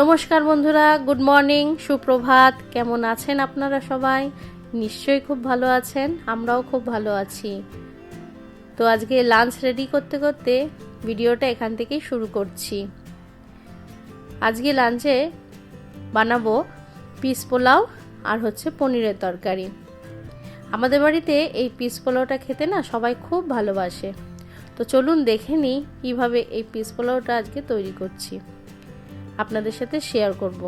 নমস্কার বন্ধুরা, good morning, সুপ্রভাত। কেমন আছেন আপনারা সবাই? নিশ্চয়ই খুব ভালো আছেন, আমরাও খুব ভালো আছি। তো আজকে লাঞ্চ রেডি করতে করতে ভিডিওটা এখান থেকেই শুরু করছি। আজকে লাঞ্চে বানাবো পিস পোলাও আর হচ্ছে পনিরের তরকারি। আমাদের বাড়িতে এই পিস পোলাওটা খেতে না সবাই খুব ভালোবাসে। তো চলুন দেখে নিই কীভাবে এই পিস পোলাওটা আজকে তৈরি করছি। আপনাদের সাথে শেয়ার করব।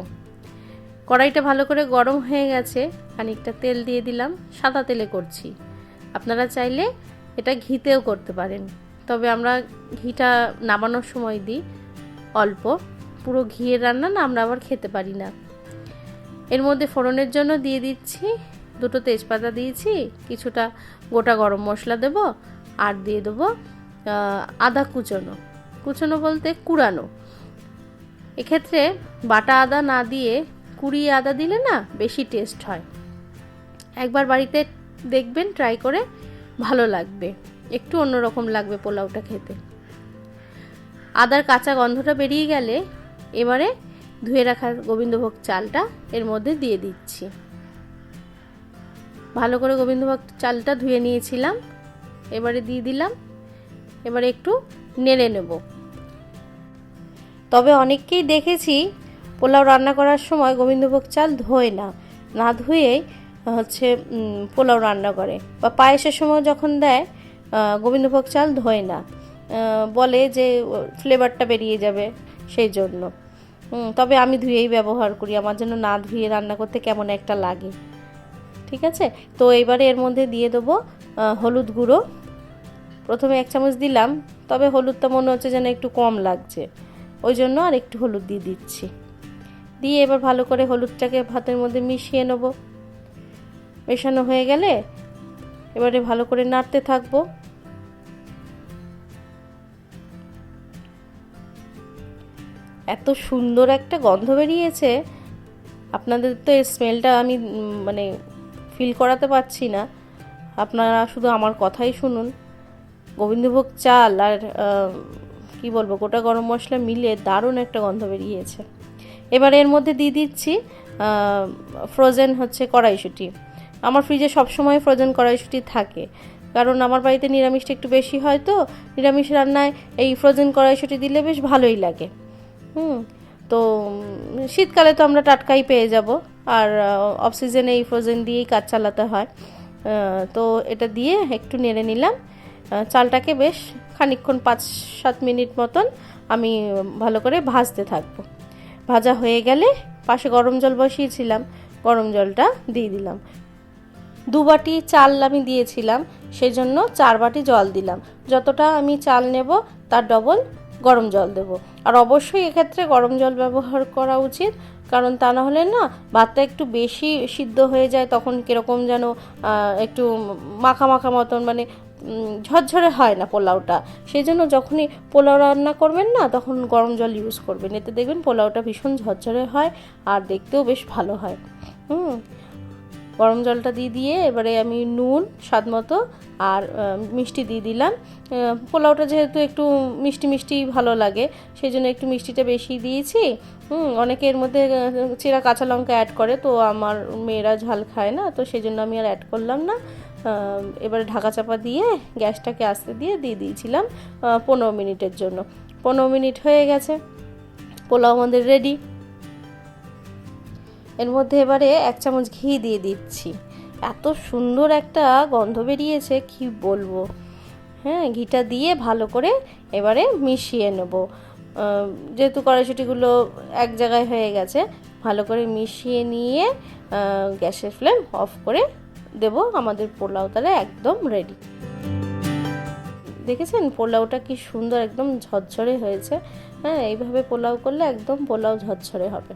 কড়াইটা ভালো করে গরম হয়ে গেছে, খানিকটা তেল দিয়ে দিলাম, সাদা তেলে করছি। আপনারা চাইলে এটা ঘিতেও করতে পারেন, তবে আমরা ঘিটা নামানোর সময় দিই অল্প। পুরো ঘিয়ের রান্না না আমরা আবার খেতে পারি না। এর মধ্যে ফোড়নের জন্য দিয়ে দিচ্ছি, দুটো তেজপাতা দিয়েছি, কিছুটা গোটা গরম মশলা দেব, আর দিয়ে দেবো আদা কুচনো। কুচনো বলতে কুড়ানো। এক্ষেত্রে বাটা আদা না দিয়ে কুড়িয়ে আদা দিলে না বেশি টেস্ট হয়। একবার বাড়িতে দেখবেন ট্রাই করে ভালো লাগবে। একটু অন্যরকম লাগবে পোলাওটা খেতে। আদার কাঁচা গন্ধটা বেরিয়ে গেলে এবারে ধুয়ে রাখা গোবিন্দভোগ চালটা এর মধ্যে দিয়ে দিচ্ছি। ভালো করে গোবিন্দভোগ চালটা ধুয়ে নিয়েছিলাম। এবারে দিয়ে দিলাম। এবারে একটু নেড়ে নেব। তবে অনেককেই দেখেছি পোলাও রান্না করার সময় গোবিন্দভোগ চাল ধোয় না না ধুয়েই হচ্ছে পোলাও রান্না করে। বা পায়েসের সময় যখন দেয় গোবিন্দভোগ চাল ধোয় না বলে যে ফ্লেভারটা বেরিয়ে যাবে সেই জন্য। তবে আমি ধুয়েই ব্যবহার করি, আমার জন্য না ধুয়ে রান্না করতে কেমন একটা লাগে। ঠিক আছে? তো এবারে এর মধ্যে দিয়ে দেবো হলুদ গুঁড়ো। প্রথমে এক চামচ দিলাম, তবে হলুদটা মনে হচ্ছে যেন একটু কম লাগছে। ওই জন্য আর একটু হলুদ দিয়ে দিচ্ছি। দিয়ে এবার ভালো করে হলুদটাকে ভাতের মধ্যে মিশিয়ে নেব। মেশানো হয়ে গেলে এবারে ভালো করে নাড়তে থাকব। এত সুন্দর একটা গন্ধ বেরিয়েছে। আপনাদের তো এর স্মেলটা আমি মানে ফিল করাতে পারছি না। আপনারা শুধু আমার কথাই শুনুন। গোবিন্দভোগ চাল আর কি বলব, গোটা গরম মশলা মিলে দারুণ একটা গন্ধ বেরিয়েছে। এবার এর মধ্যে দিয়ে দিচ্ছি ফ্রোজেন হচ্ছে কড়াইশুঁটি। আমার ফ্রিজে সবসময় ফ্রোজেন কড়াইশুঁটি থাকে, কারণ আমার বাড়িতে নিরামিষটা একটু বেশি হয় তো, নিরামিষ রান্নায় এই ফ্রোজেন কড়াইশুঁটি দিলে বেশ ভালোই লাগে। হুম, তো শীতকালে তো আমরা টাটকাই পেয়ে যাব, আর অফ সিজনে এই ফ্রোজেন দিয়েই কাজ চালাতে হয়। তো এটা দিয়ে একটু নেড়ে নিলাম। চালটাকে বেশ খানিক্ষণ পাঁচ সাত মিনিট মতন আমি ভালো করে ভাজতে থাকব। ভাজা হয়ে গেলে পাশে গরম জল বসিয়েছিলাম, গরম জলটা দিয়ে দিলাম। দু বাটি চাল আমি দিয়েছিলাম সেই জন্য চার বাটি জল দিলাম। যতটা আমি চাল নেব, তার ডবল গরম জল দেব। আর অবশ্যই এক্ষেত্রে গরম জল ব্যবহার করা উচিত, কারণ তা না হলে না ভাতটা একটু বেশি সিদ্ধ হয়ে যায়, তখন কীরকম যেন একটু মাখা মাখা মতন মানে ঝরঝরে হয় না পোলাওটা। সেই জন্য যখনই পোলাও রান্না করবেন না, তখন গরম জল ইউজ করবেন। এতে দেখবেন পোলাওটা ভীষণ ঝরঝরে হয় আর দেখতেও বেশ ভালো হয়। হুম? গরম জলটা দিয়ে দিয়ে এবারে আমি নুন, স্বাদ মতো আর মিষ্টি দিয়ে দিলাম। পোলাওটা যেহেতু একটু মিষ্টি মিষ্টি ভালো লাগে সেই জন্য একটু মিষ্টিটা বেশি দিয়েছি। হুম, অনেকে এর মধ্যে চেরা কাঁচা লঙ্কা অ্যাড করে, তো আমার মেয়েরা ঝাল খায় না, তো সেই জন্য আমি আর অ্যাড করলাম না। এবারে ঢাকা চাপা দিয়ে গ্যাসটাকে আস্তে দিয়ে দিয়ে দিয়েছিলাম পনেরো মিনিটের জন্য। পনেরো মিনিট হয়ে গেছে, পোলাও আমাদের রেডি এর মধ্যে এবারে এক চামচ ঘি দিয়ে দিচ্ছি। এত সুন্দর একটা গন্ধ বেরিয়েছে, কি বলব? হ্যাঁ ঘিটা দিয়ে ভালো করে এবারে মিশিয়ে নেব। যেহেতু কড়াইশুটিগুলো এক জায়গায় হয়ে গেছে, ভালো করে মিশিয়ে নিয়ে গ্যাসের ফ্লেম অফ করে দেব, আমাদের পোলাও তাহলে একদম রেডি দেখেছেন? পোলাওটা কি সুন্দর, একদম ঝরঝরে হয়েছে। হ্যাঁ এইভাবে পোলাও করলে একদম পোলাও ঝরঝরে হবে।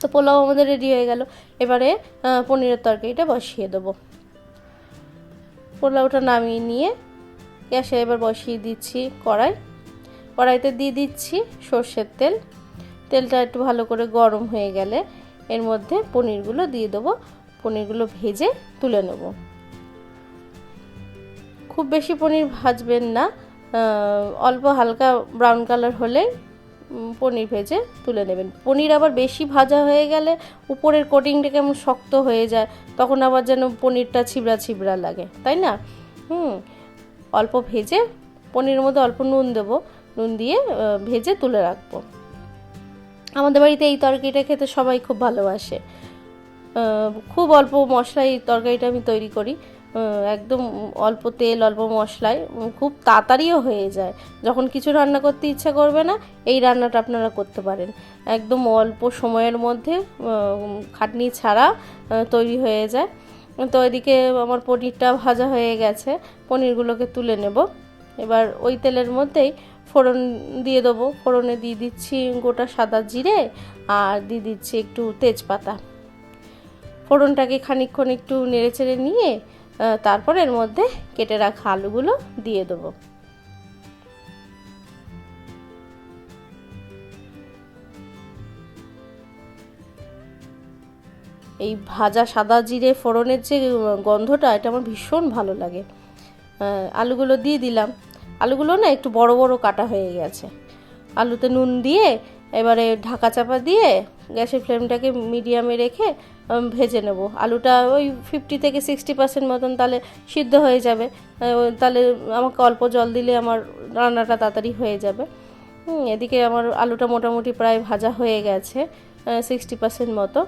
তো পোলাও আমাদের রেডি হয়ে গেল। এবারে পনিরের তরকারিটা বসিয়ে দেবো। পোলাওটা নামিয়ে নিয়ে গ্যাসে এবার বসিয়ে দিচ্ছি কড়াই। কড়াইতে দিয়ে দিচ্ছি সর্ষের তেল। তেলটা একটু ভালো করে গরম হয়ে গেলে এর মধ্যে পনিরগুলো দিয়ে দেবো। পনিরগুলো ভেজে তুলে নেব। খুব বেশি পনির ভাজবেন না অল্প হালকা ব্রাউন কালার হলে পনির ভেজে তুলে নেবেন। পনির আবার বেশি ভাজা হয়ে গেলে উপরের কোটিংটা কেমন শক্ত হয়ে যায়, তখন আবার যেন পনিরটা ছিবড়া ছিবড়া লাগে, তাই না? হুম, অল্প ভেজে পনিরের মধ্যে অল্প নুন দেবো, নুন দিয়ে ভেজে তুলে রাখব। আমাদের বাড়িতে এই তরকারিটা খেতে সবাই খুব ভালোবাসে। খুব অল্প মশলায় এই তরকারিটা আমি তৈরি করি। একদম অল্প তেল, অল্প মশলায় খুব তাড়াতাড়িও হয়ে যায়। যখন কিছু রান্না করতে ইচ্ছা করবে না, এই রান্নাটা আপনারা করতে পারেন। একদম অল্প সময়ের মধ্যে খাটনি ছাড়া তৈরি হয়ে যায়। তো এদিকে আমার পনিরটা ভাজা হয়ে গেছে, পনিরগুলোকে তুলে নেব। এবার ওই তেলের মধ্যেই ফোড়ন দিয়ে দেবো। ফোড়নে দিয়ে দিচ্ছি গোটা সাদা জিরে, আর দিয়ে দিচ্ছি একটু তেজপাতা। ফোড়নটাকে খানিকক্ষণ একটু নেড়ে চেড়ে নিয়ে তারপর এর মধ্যে কেটে রাখা আলুগুলো দিয়ে দেবো। এই ভাজা সাদা জিরে ফোড়নের যে গন্ধটা, এটা আমার ভীষণ ভালো লাগে। আলুগুলো দিয়ে দিলাম। আলুগুলো না একটু বড় বড় কাটা হয়ে গেছে। আলুতে নুন দিয়ে এবারে ঢাকা চাপা দিয়ে গ্যাসের ফ্লেমটাকে মিডিয়ামে রেখে ভেজে নেব। আলুটা ওই ফিফটি থেকে সিক্সটি পার্সেন্ট মতন তাহলে সিদ্ধ হয়ে যাবে। তাহলে আমাকে অল্প জল দিলে আমার রান্নাটা তাড়াতাড়ি হয়ে যাবে। এদিকে আমার আলুটা মোটামুটি প্রায় ভাজা হয়ে গেছে সিক্সটি পার্সেন্ট মতো।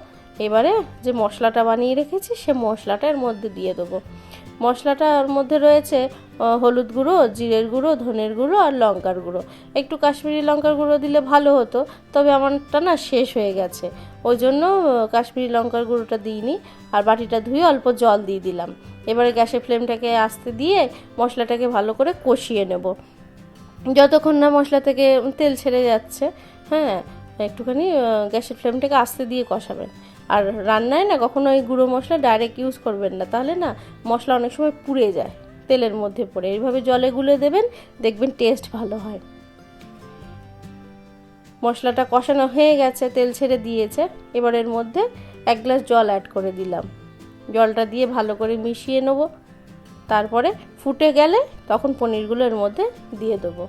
এবারে যে মশলাটা বানিয়ে রেখেছি, সে মশলাটা এর মধ্যে দিয়ে দেবো। মশলাটার মধ্যে রয়েছে হলুদ গুঁড়ো, জিরের গুঁড়ো, ধনের গুঁড়ো আর লঙ্কার গুঁড়ো। একটু কাশ্মীরি লঙ্কার গুঁড়ো দিলে ভালো হতো, তবে আমারটা না শেষ হয়ে গেছে। ওই জন্য কাশ্মীরি লঙ্কার গুঁড়োটা দিইনি, আর বাটিটা ধুয়ে অল্প জল দিয়ে দিলাম। এবারে গ্যাসের ফ্লেমটাকে আস্তে দিয়ে মশলাটাকে ভালো করে কষিয়ে নেব। যতক্ষণ না মশলা থেকে তেল ছেড়ে যাচ্ছে হ্যাঁ একটুখানি গ্যাসের ফ্লেমটাকে আস্তে দিয়ে কষাবেন। আর রান্নায় না কখনো ওই গুঁড়ো মশলা ডাইরেক্ট ইউজ করবেন না। তাহলে না মশলা অনেক সময় পুড়ে যায়, তেলের মধ্যে পড়ে। এইভাবে জলে গুলে দেবেন, দেখবেন টেস্ট ভালো হয়। মশলাটা কষানো হয়ে গেছে, তেল ছেড়ে দিয়েছে। এবার এর মধ্যে এক গ্লাস জল অ্যাড করে দিলাম। জলটা দিয়ে ভালো করে মিশিয়ে নেব। তারপরে ফুটে গেলে তখন পনিরগুলো এর মধ্যে দিয়ে দেবো।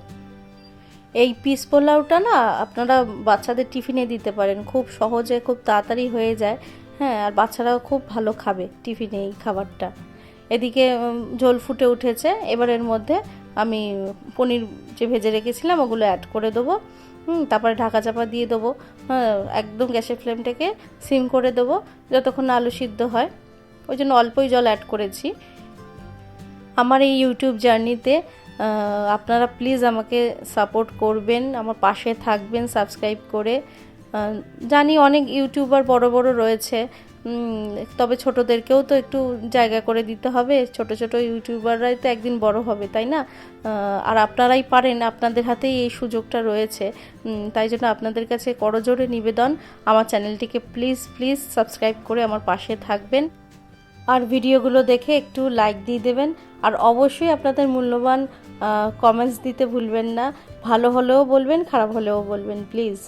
এই পিস পোলাওটা না আপনারা বাচ্চাদের টিফিনে দিতে পারেন। খুব সহজে, খুব তাড়াতাড়ি হয়ে যায়। হ্যাঁ আর বাচ্চারাও খুব ভালো খাবে টিফিনে এই খাবারটা। এদিকে ঝোল ফুটে উঠেছে। এবার এর মধ্যে আমি পনির যে ভেজে রেখেছিলাম, ওগুলো অ্যাড করে দেবো। তারপরে ঢাকা চাপা দিয়ে দেবো। হ্যাঁ একদম গ্যাসের ফ্লেমটাকে সিম করে দেবো, যতক্ষণ আলু সিদ্ধ হয়। ওই জন্য অল্পই জল অ্যাড করেছি। আমার এই ইউটিউব জার্নিতে আপনারা প্লিজ আমাকে সাপোর্ট করবেন, আমার পাশে থাকবেন সাবস্ক্রাইব করে। জানি অনেক ইউটিউবার বড় বড় রয়েছে তবে ছোটদেরকেও তো একটু জায়গা করে দিতে হবে। ছোট ছোট ইউটিউবাররাই তো একদিন বড় হবে, তাই না? আর আপনারাই পারেন, আপনাদের হাতেই এই সুযোগটা রয়েছে। তাই জন্য আপনাদের কাছে করজোরে নিবেদন, আমার চ্যানেলটিকে প্লিজ প্লিজ সাবস্ক্রাইব করে আমার পাশে থাকবেন। আর ভিডিওগুলো দেখে একটু লাইক দিয়ে দেবেন। আর অবশ্যই আপনাদের মূল্যবান কমেন্টস দিতে ভুলবেন না। ভালো হলেও বলবেন, খারাপ হলেও বলবেন প্লিজ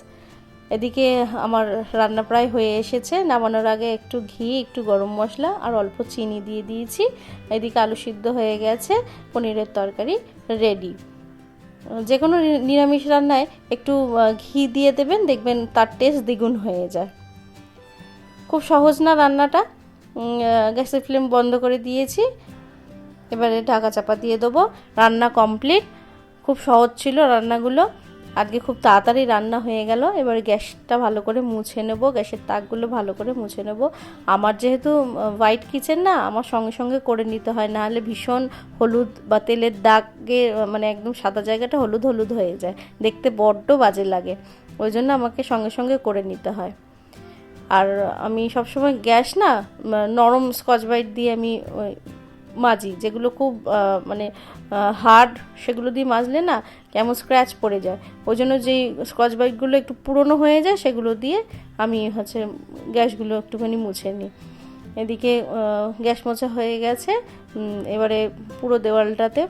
এদিকে আমার রান্না প্রায় হয়ে এসেছে। নামানোর আগে একটু ঘি, একটু গরম মশলা আর অল্প চিনি দিয়ে দিয়েছি। এদিকে আলু সিদ্ধ হয়ে গেছে, পনিরের তরকারি রেডি যে কোনো নিরামিষ রান্নায় একটু ঘি দিয়ে দেবেন, দেখবেন তার টেস্ট দ্বিগুণ হয়ে যায়। খুব সহজ না রান্নাটা? গ্যাসের ফ্লেম বন্ধ করে দিয়েছি। এবারে ঢাকা চাপা দিয়ে দেবো। রান্না কমপ্লিট খুব সহজ ছিল রান্নাগুলো। আজকে খুব তাড়াতাড়ি রান্না হয়ে গেল। এবার গ্যাসটা ভালো করে মুছে নেব। গ্যাসের তাকগুলো ভালো করে মুছে নেব। আমার যেহেতু হোয়াইট কিচেন না, আমার সঙ্গে সঙ্গে করে নিতে হয়। না হলে ভীষণ হলুদ বা তেলের দাগে মানে একদম সাদা জায়গাটা হলুদ হলুদ হয়ে যায়। দেখতে বড্ড বাজে লাগে। ওই জন্য আমাকে সঙ্গে সঙ্গে করে নিতে হয়। আর আমি সবসময় গ্যাস না নরম স্কচ ব্রাইট দিয়ে আমি মাজি, যেগুলো খুব মানে হার্ড সেগুলো দিয়ে মাজলে না কেমন স্ক্র্যাচ পড়ে যায়। ওই জন্য যেই স্কচ ব্রাইটগুলো একটু পুরনো হয়ে যায়, সেগুলো দিয়ে আমি হচ্ছে গ্যাসগুলো একটুখানি মুছে নিই। এদিকে গ্যাস মোছা হয়ে গেছে। এবারে পুরো দেওয়ালটাতে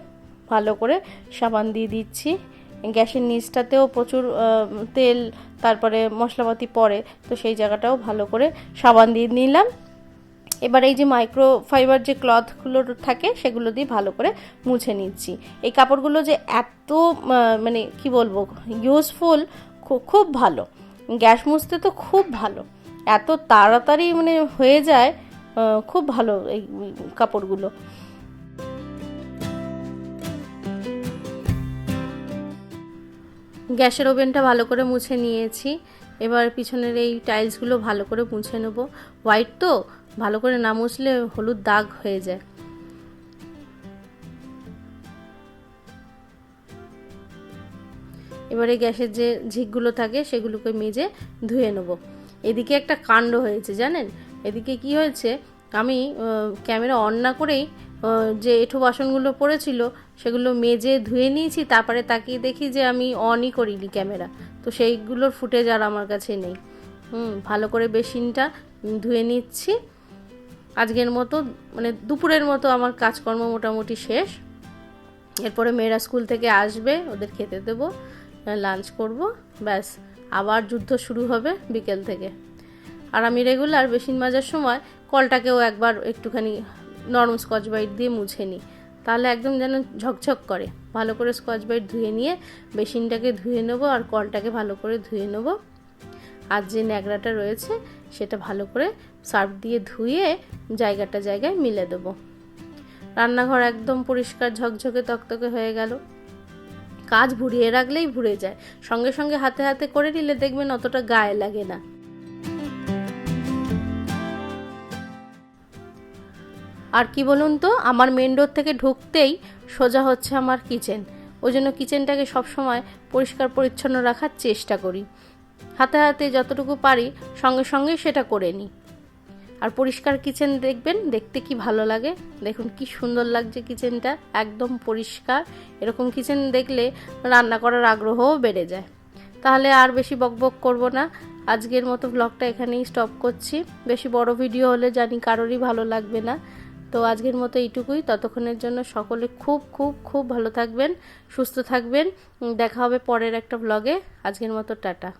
ভালো করে সাবান দিয়ে দিচ্ছি। গ্যাসের নিচটাতেও প্রচুর তেল, তারপরে মশলাপাতি পড়ে, তো সেই জায়গাটাও ভালো করে সাবান দিয়ে নিলাম। এবার এই যে মাইক্রো ফাইবার যে ক্লথগুলো থাকে, সেগুলো দিয়ে ভালো করে মুছে নিচ্ছি। এই কাপড়গুলো যে এত মানে কি বলব ইউজফুল খুব ভালো। গ্যাস মুছতে তো খুব ভালো। এত তাড়াতাড়ি মানে হয়ে যায় খুব ভালো এই কাপড়গুলো। গ্যাসের ওভেনটা ভালো করে মুছে নিয়েছি। এবার পিছনের এই টাইলসগুলো ভালো করে মুছে নেব। হোয়াইট তো? ভালো করে না মুছলে হলুদ দাগ হয়ে যায়। এবারে গ্যাসের যে ঝিকগুলো থাকে সেগুলোকে মেজে ধুয়ে নেব। এদিকে একটা কাণ্ড হয়েছে, জানেন? এদিকে কি হয়েছে, আমি ক্যামেরা অন না করেই যে এঁঠো বাসনগুলো পড়েছিল সেগুলো মেজে ধুয়ে নিয়েছি, তারপরে তাকিয়ে দেখি যে আমি অনই করিনি ক্যামেরা। তো সেইগুলোর ফুটেজ আর আমার কাছে নেই। হুম, ভালো করে বেসিনটা ধুয়ে নিচ্ছি। আজকের মতো মানে দুপুরের মতো আমার কাজকর্ম মোটামুটি শেষ। এরপরে মেয়েরা স্কুল থেকে আসবে, ওদের খেতে দেবো লাঞ্চ করব, ব্যাস, আবার যুদ্ধ শুরু হবে বিকেল থেকে। আর আমি রেগুলার বেসিন মাজার সময় কলটাকেও একবার একটুখানি নরম স্কচ ব্রাইট দিয়ে মুছে নিই। তাহলে একদম যেন ঝকঝক করে। ভালো করে স্কচ ব্রাইট ধুয়ে নিয়ে বেসিনটাকে ধুয়ে নেব আর কলটাকে ভালো করে ধুয়ে নেব। আর যে ন্যাকড়াটা রয়েছে সেটা ভালো করে সার্ফ দিয়ে ধুয়ে জায়গাটা জায়গায় মিলে দেবো। রান্নাঘর একদম পরিষ্কার, ঝকঝকে, তকতকে হয়ে গেল। কাজ ভুরিয়ে রাখলেই ভুরে যায়। সঙ্গে সঙ্গে হাতে হাতে করে নিলে দেখবেন অতটা গায়ে লাগে না। আর কি বলুন তো, আমার মেন ডোর থেকে ঢুকতেই সোজা হচ্ছে আমার কিচেন ওই জন্য কিচেনটাকে সবসময় পরিষ্কার, পরিচ্ছন্ন রাখার চেষ্টা করি। হাতে হাতে যতটুকু পারি সঙ্গে সঙ্গেই সেটা করে নিই। আর পরিষ্কার কিচেন দেখবেন, দেখতে কি ভালো লাগে? দেখুন কি সুন্দর লাগছে কিচেনটা, একদম পরিষ্কার। এরকম কিচেন দেখলে রান্না করার আগ্রহও বেড়ে যায়। তাহলে আর বেশি বকবক করব না। আজকের মতো ব্লগটা এখানেই স্টপ করছি। বেশি বড় ভিডিও হলে জানি কারোরই ভালো লাগবে না। তো আজকের মতো এইটুকুই। ততক্ষণের জন্য সকলে খুব খুব খুব ভালো থাকবেন, সুস্থ থাকবেন। দেখা হবে পরের একটা ব্লগে আজকের মতো টাটা।